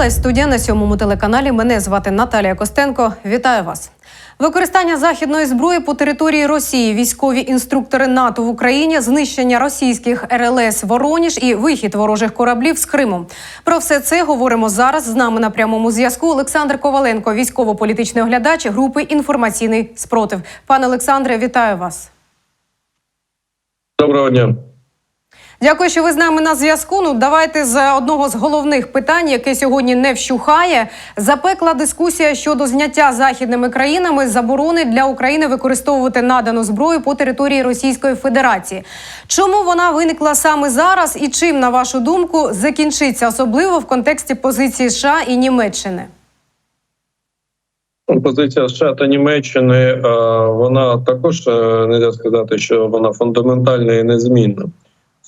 РЛС студія на сьомому телеканалі. Мене звати Наталія Костенко. Вітаю вас. Використання західної зброї по території Росії, військові інструктори НАТО в Україні, знищення російських РЛС Вороніж і вихід ворожих кораблів з Криму. Про все це говоримо зараз. З нами на прямому зв'язку Олександр Коваленко, військово-політичний оглядач групи Інформаційний спротив. Пане Олександре, вітаю вас. Доброго дня. Дякую, що ви з нами на зв'язку. Ну давайте з одного з головних питань, яке сьогодні не вщухає. Запекла дискусія щодо зняття західними країнами заборони для України використовувати надану зброю по території Російської Федерації. Чому вона виникла саме зараз, і чим, на вашу думку, закінчиться особливо в контексті позиції США і Німеччини? Позиція США та Німеччини е, вона також е, не сказати, що вона фундаментальна і незмінна.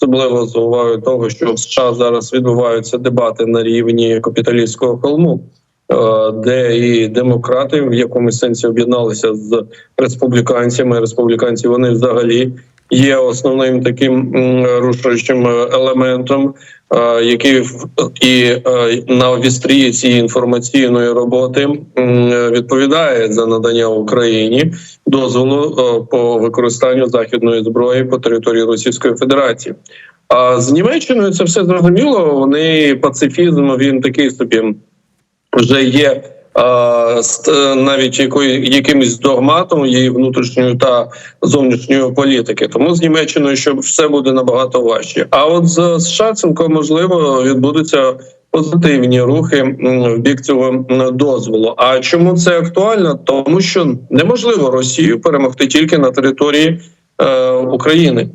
Особливо з увагою того, що в США зараз відбуваються дебати на рівні капіталістського холму, е, де і демократи в якомусь сенсі об'єдналися з республіканцями. Республіканці вони взагалі є основним таким рушуючим елементом, е, який і е, на вістрі цієї інформаційної роботи відповідає за надання Україні дозволу е, по використанню західної зброї по території Російської Федерації. А з Німеччиною це все зрозуміло. Вони пацифізм він такий собі вже є. Е, Навіть якої якимось догматом її внутрішньої та зовнішньої політики, тому з Німеччиною що все буде набагато важче. А от з США цілком можливо відбудуться позитивні рухи в бік цього дозволу. А чому це актуально? Тому що неможливо Росію перемогти тільки на території е, України.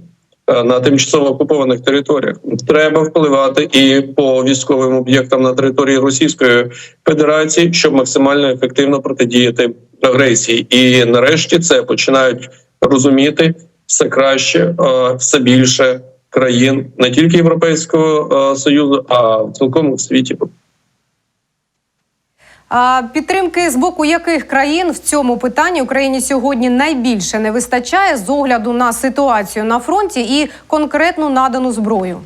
Е, На тимчасово окупованих територіях треба впливати і по військовим об'єктам на території Російської Федерації, щоб максимально ефективно протидіяти агресії. І нарешті це починають розуміти все краще, е, все більше країн не тільки Європейського е, союзу, а в цілком світі. Підтримки з боку яких країн в цьому питанні Україні сьогодні найбільше не вистачає з огляду на ситуацію на фронті і конкретну надану зброю?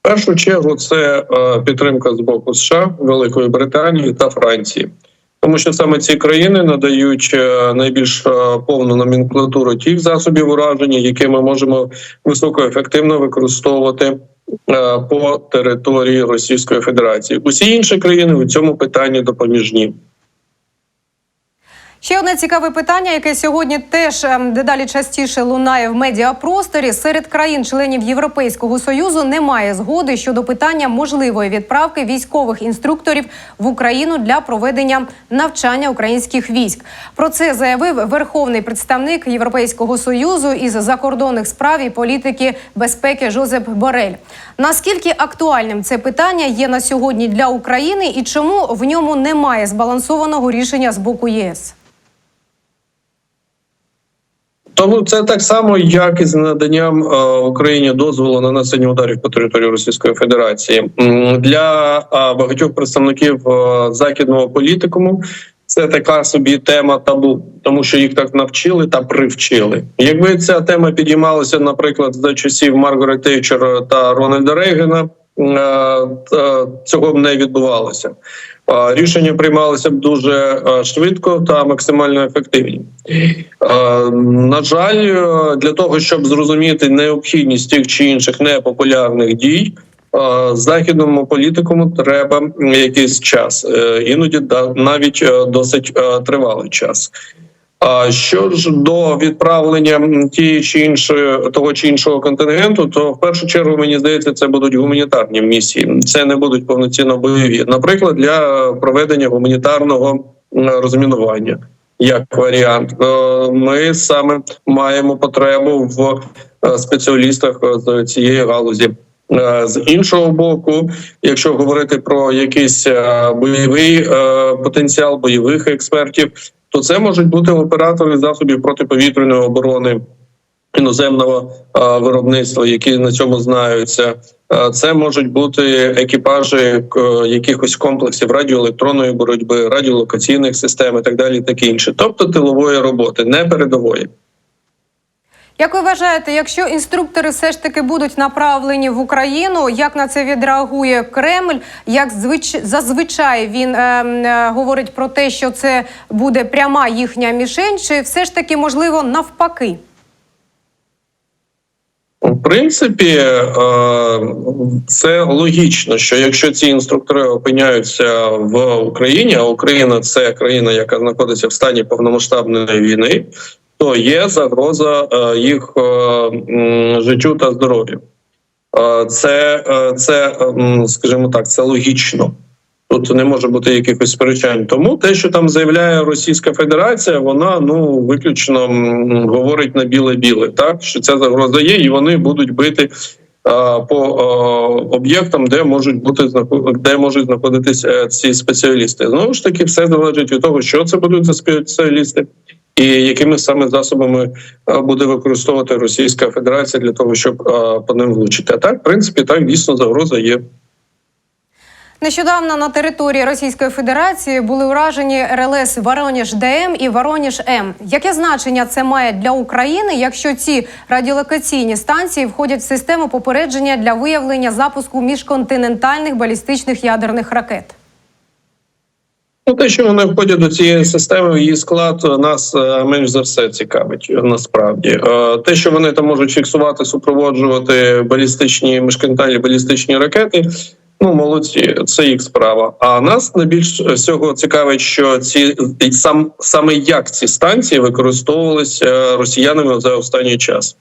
В першу чергу це е, підтримка з боку США, Великої Британії та Франції, тому що саме ці країни надають е, найбільш е, повну номенклатуру тих засобів ураження, які ми можемо високоефективно використовувати е, по території Російської Федерації. Усі інші країни у цьому питанні допоміжні. Ще одне цікаве питання, яке сьогодні теж ем, дедалі частіше лунає в медіапросторі. Серед країн-членів Європейського союзу немає згоди щодо питання можливої відправки військових інструкторів в Україну для проведення навчання українських військ. Про це заявив верховний представник Європейського союзу із закордонних справ і політики безпеки Жозеп Борель. Наскільки актуальним це питання є на сьогодні для України і чому в ньому немає збалансованого рішення з боку ЄС? Тому це так само, як і з наданням е, Україні дозволу на нанесення ударів по території Російської Федерації для е, багатьох представників е, західного політикуму. Це така собі тема табу, тому що їх так навчили та привчили. Якби ця тема підіймалася, наприклад, за часів Маргарет Тейчер та Рональда Рейгана, цього б не відбувалося. Е, Рішення приймалися б дуже е, швидко та максимально ефективні. Е, На жаль, е, для того, щоб зрозуміти необхідність тих чи інших непопулярних дій, е, західному політикуму треба якийсь час, Е, іноді навіть е, досить е, тривалий час. Що ж до відправлення тієї чи іншої того чи іншого контингенту, то в першу чергу мені здається, це будуть гуманітарні місії. Це не будуть повноцінно бойові. Наприклад, для проведення гуманітарного розмінування. Як варіант, Е, ми саме маємо потребу в е, спеціалістах е, з цієї галузі. З іншого боку, якщо говорити про якийсь бойовий потенціал бойових експертів, то це можуть бути оператори засобів протиповітряної оборони іноземного а, виробництва, які на цьому знаються. а, Це можуть бути екіпажі к- якихось комплексів радіоелектронної боротьби, радіолокаційних систем і так далі, таке інше, тобто тилової роботи, не передової. Як ви вважаєте, якщо інструктори все ж таки будуть направлені в Україну, як на це відреагує Кремль? Як звич... зазвичай він е, е, говорить про те, що це буде пряма їхня мішень, чи все ж таки можливо навпаки? В принципі, е, це логічно, що якщо ці інструктори опиняються в Україні, а Україна це країна, яка знаходиться в стані повномасштабної війни, то є загроза е, їх е, життю та здоров'ю. Е, Це, це, скажімо так, це логічно. Тут не може бути якихось сперечань. Тому те, що там заявляє Російська Федерація, вона ну виключно говорить на біле-біле, так що ця загроза є, і вони будуть бити а, по об'єктам, де можуть бути де можуть знаходитися ці спеціалісти. Знову ж таки, все залежить від того, що це будуть за спеціалісти. І якими саме засобами буде використовувати Російська Федерація для того, щоб по ним влучити? А так, в принципі, так дійсно загроза є. Нещодавно на території Російської Федерації були уражені РЛС Вороніж ДМ і Вороніж М. Яке значення це має для України, якщо ці радіолокаційні станції входять в систему попередження для виявлення запуску міжконтинентальних балістичних ядерних ракет? Ну, те, що вони входять до цієї системи, її склад нас е, менш за все цікавить е, насправді. Е, Те, що вони там можуть фіксувати, супроводжувати балістичні міжконтинентальні балістичні ракети. Ну, молодці, це їх справа. А нас найбільш всього цікавить, що ці сам саме як ці станції використовувалися е, росіянами за останній час.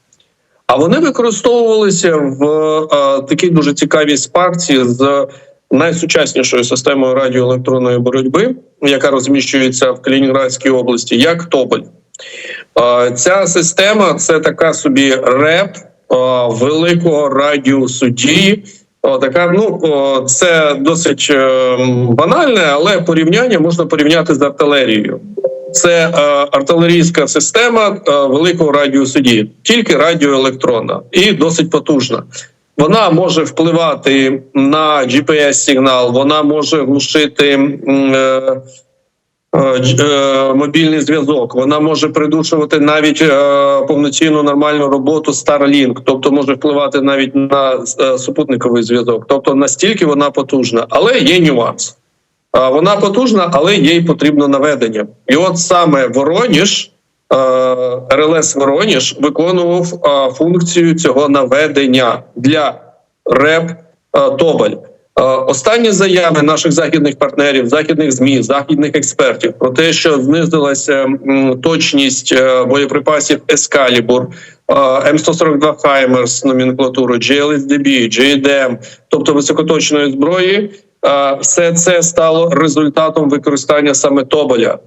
А вони використовувалися в е, такій дуже цікавій спарці з найсучаснішою системою радіоелектронної боротьби, яка розміщується в Калінінградській області, як Тоболь. Е, Ця система це така собі реп великого радіусу дії. Така, ну це досить е, банальне, але порівняння можна порівняти з артилерією. Це е, артилерійська система е, великого радіусу дії, тільки радіоелектронна і досить потужна. Вона може впливати на GPS-сигнал, вона може глушити е, е, е, мобільний зв'язок. Вона може придушувати навіть е, повноцінну нормальну роботу Starlink, тобто може впливати навіть на е, супутниковий зв'язок. Тобто настільки вона потужна, але є нюанс. Вона потужна, але їй потрібно наведення. І от саме Вороніж, РЛС Вороніж виконував е, функцію цього наведення для РЕП е, Тоболь. Е, Останні заяви наших західних партнерів, західних змі, західних експертів про те, що знизилася точність е, боєприпасів Ескалібур, М142 Хаймерс номенклатуру, GLSDB, JDM, тобто високоточної зброї, е, все це стало результатом використання саме Тоболя.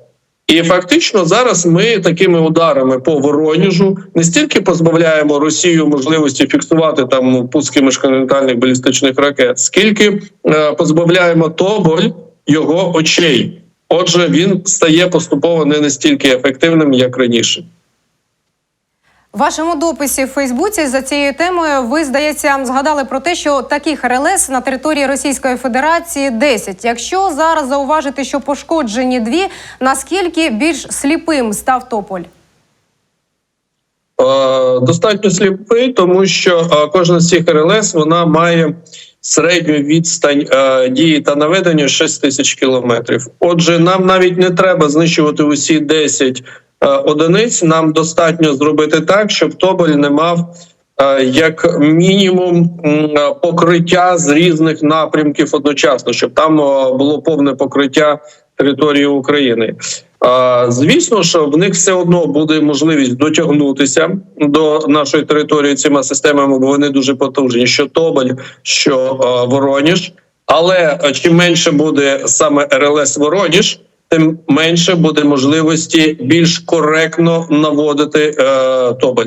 І фактично зараз ми такими ударами по Вороніжу не стільки позбавляємо Росію можливості фіксувати там пуски міжконтинентальних балістичних ракет, скільки е, позбавляємо Тоболь його очей. Отже, він стає поступово не настільки ефективним, як раніше. В вашому дописі в Фейсбуці за цією темою ви, здається, згадали про те, що таких РЛС на території Російської Федерації 10. Якщо зараз зауважити, що пошкоджені дві, наскільки більш сліпим став Тополь? Е, достатньо сліпий, тому що е, кожна з цих РЛС вона має середню відстань е, дії та наведення 6 тисяч кілометрів. Отже, нам навіть не треба знищувати усі 10 е, одиниць. Нам достатньо зробити так, щоб Тоболь не мав. е, Як мінімум е, покриття з різних напрямків одночасно, щоб там е, було повне покриття території України. Звісно, що в них все одно буде можливість дотягнутися до нашої території цими системами, бо вони дуже потужні. Що Тоболь, що Вороніж. Але чим менше буде саме РЛС Вороніж, тим менше буде можливості більш коректно наводити е, Тоболь.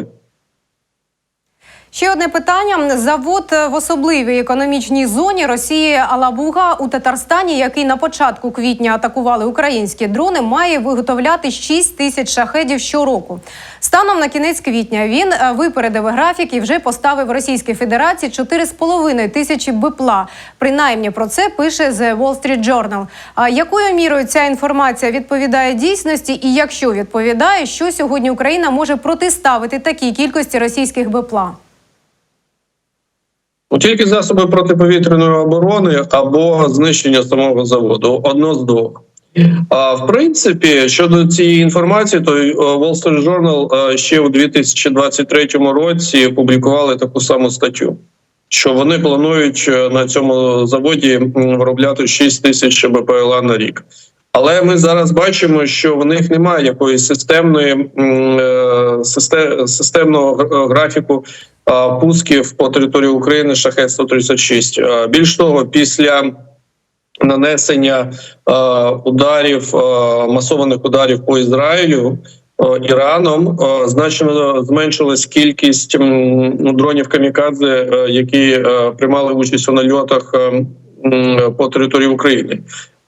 Ще одне питання: завод в особливій економічній зоні Росії Алабуга у Татарстані, який на початку квітня атакували українські дрони, має виготовляти 6 тисяч шахедів щороку. Станом на кінець квітня він е, випередив графік і вже поставив Російській Федерації 4,5 тисячі БПЛА. Принаймні про це пише The Wall Street Journal. А якою мірою ця інформація відповідає дійсності? І якщо відповідає, що сьогодні Україна може протиставити такій кількості російських БПЛА? Ну, тільки засоби протиповітряної оборони або знищення самого заводу одно з двох. А в принципі, щодо цієї інформації, то е, Wall Street Journal е, ще у 2023 році публікували таку саму статтю, що вони планують е, на цьому заводі виробляти 6 тисяч БПЛА на рік. Але ми зараз бачимо, що в них немає якоїсь системної систе- системного гр- графіку пусків по території України шахет 136 А, Більш того, після нанесення ударів, масованих ударів по Ізраїлю. Іраном значно зменшилась кількість дронів камікадзе, е, які е, приймали участь у нальотах е, по території України.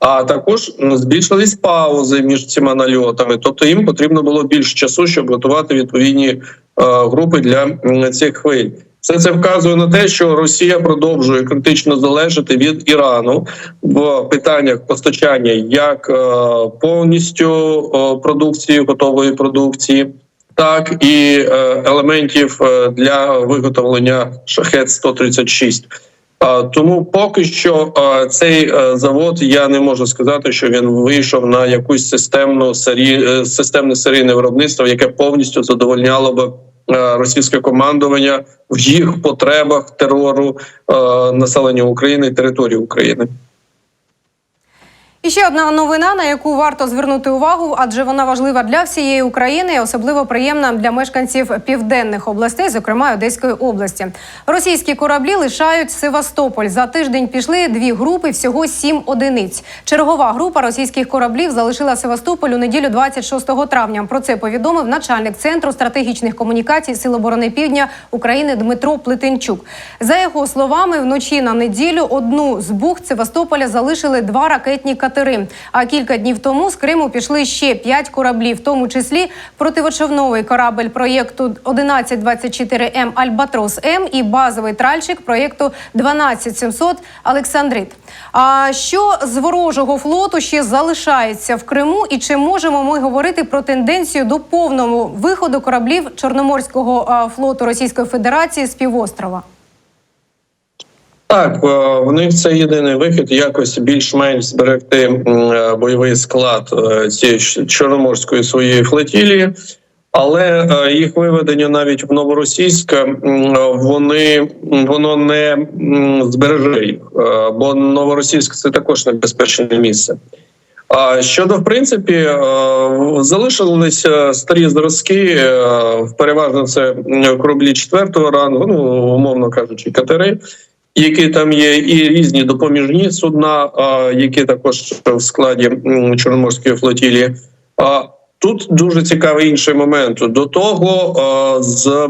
А також збільшились паузи між цими нальотами, тобто їм потрібно було більше часу, щоб готувати відповідні е, групи для цих хвиль. Все це вказує на те, що Росія продовжує критично залежати від Ірану в питаннях постачання як е, повністю продукції, готової продукції, так і е, елементів для виготовлення шахет 136 А, Тому поки що цей е, завод я не можу сказати, що він вийшов на якусь системну сері... е, системне серійне виробництво, яке повністю задовольняло би е, російське командування в їх потребах терору населення України і території України. І ще одна новина, на яку варто звернути увагу, адже вона важлива для всієї України, особливо приємна для мешканців південних областей, зокрема Одеської області. Російські кораблі лишають Севастополь. За тиждень пішли дві групи, всього сім одиниць. Чергова група російських кораблів залишила Севастополь у неділю 26 травня. Про це повідомив начальник центру стратегічних комунікацій Сил оборони Півдня України Дмитро Плетенчук. За його словами, вночі на неділю одну з бухт Севастополя залишили два ракетні катери. А кілька днів тому з Криму пішли ще п'ять кораблів, в тому числі противочовновий корабль проєкту 1124 М Альбатрос М і базовий тральщик проєкту 12700 Олександрит. А що з ворожого флоту ще залишається в Криму? І чи можемо ми говорити про тенденцію до повного виходу кораблів Чорноморського флоту Російської Федерації з півострова? Так, е, в них це єдиний вихід якось більш-менш зберегти е, бойовий склад е, цієї чорноморської своєї флотілії. Але їх виведення навіть в новоросійськ вони воно не збереже їх, бо новоросійськ це також небезпечне місце. А щодо в принципі, залишилися старі зразки, переважно це кораблі четвертого рангу, ну умовно кажучи, катери, які там є, і різні допоміжні судна, які також в складі Чорноморської флотілії. А Тут дуже цікавий інший момент. До того з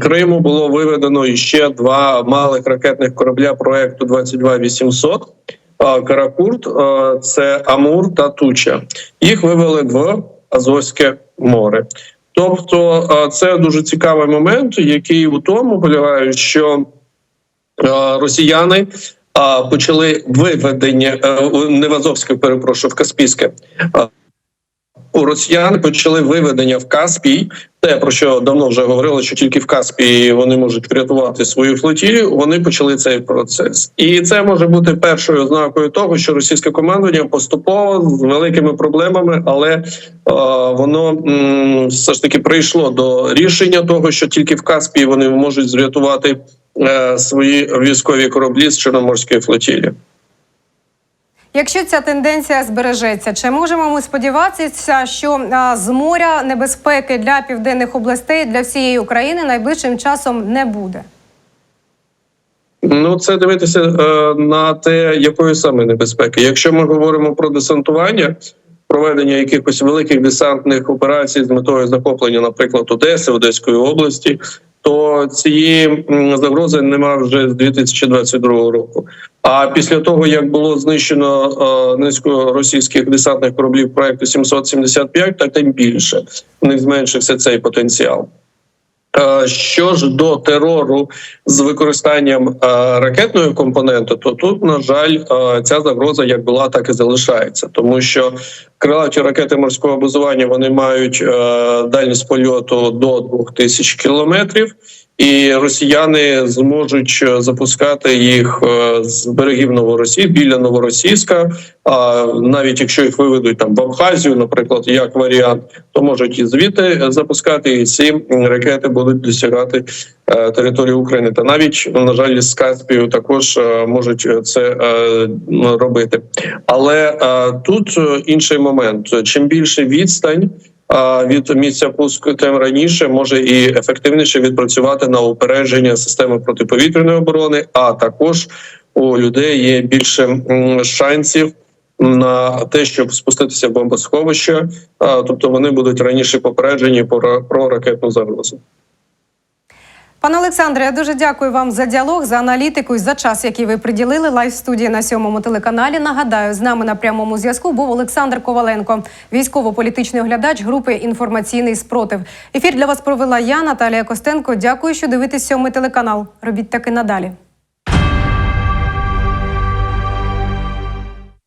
Криму було виведено ще два малих ракетних корабля проекту 22800. Е, Каракурт, це Амур та Туча. Їх вивели в Азовське море. Тобто, це дуже цікавий момент, який у тому полягає, що росіяни а, почали виведення е, не в Азовське, перепрошую, в Каспійське. У росіян почали виведення в Каспій, те про що давно вже говорили, що тільки в Каспії вони можуть врятувати свою флотілію. Вони почали цей процес, і це може бути першою ознакою того, що російське командування поступово з великими проблемами, але е, воно м, все ж таки прийшло до рішення того, що тільки в Каспії вони можуть зрятувати е, свої військові кораблі з Чорноморської флотілії. Якщо ця тенденція збережеться, чи можемо ми сподіватися, що з моря небезпеки для південних областей для всієї України найближчим часом не буде? Ну, це дивитися е, на те, якої саме небезпеки. Якщо ми говоримо про десантування, проведення якихось великих десантних операцій з метою захоплення, наприклад, Одеси, Одеської області, то цієї загрози немає вже з 2022 року. А після того як було знищено низько низку російських десантних кораблів проекту 775, так тим більше в них зменшився цей потенціал. Е, Що ж до терору з використанням е, ракетної компоненти, то тут, на жаль, е, ця загроза як була, так і залишається, тому що крилаті ракети морського базування вони мають дальність польоту до 2000 кілометрів. І росіяни зможуть е, запускати їх е, з берегів Новоросії біля Новоросійська. А навіть якщо їх виведуть там в Абхазію, наприклад, як варіант, то можуть і звідти запускати, і ці ракети будуть досягати е, території України. Та навіть на жаль, з Каспію також можуть це робити. Але тут інший момент: чим більше відстань. Від місця пуску тим раніше може і ефективніше відпрацювати на упередження системи протиповітряної оборони, а також у людей є більше шансів на те, щоб спуститися в бомбосховище, тобто вони будуть раніше попереджені про ракетну загрозу. Пане Олександре, я дуже дякую вам за діалог, за аналітику і за час, який ви приділили лайв студії на сьомому телеканалі. Нагадаю, з нами на прямому зв'язку був Олександр Коваленко, військово-політичний оглядач групи Інформаційний спротив. Ефір для вас провела я, Наталія Костенко. Дякую, що дивитесь сьомий телеканал. Робіть таки надалі.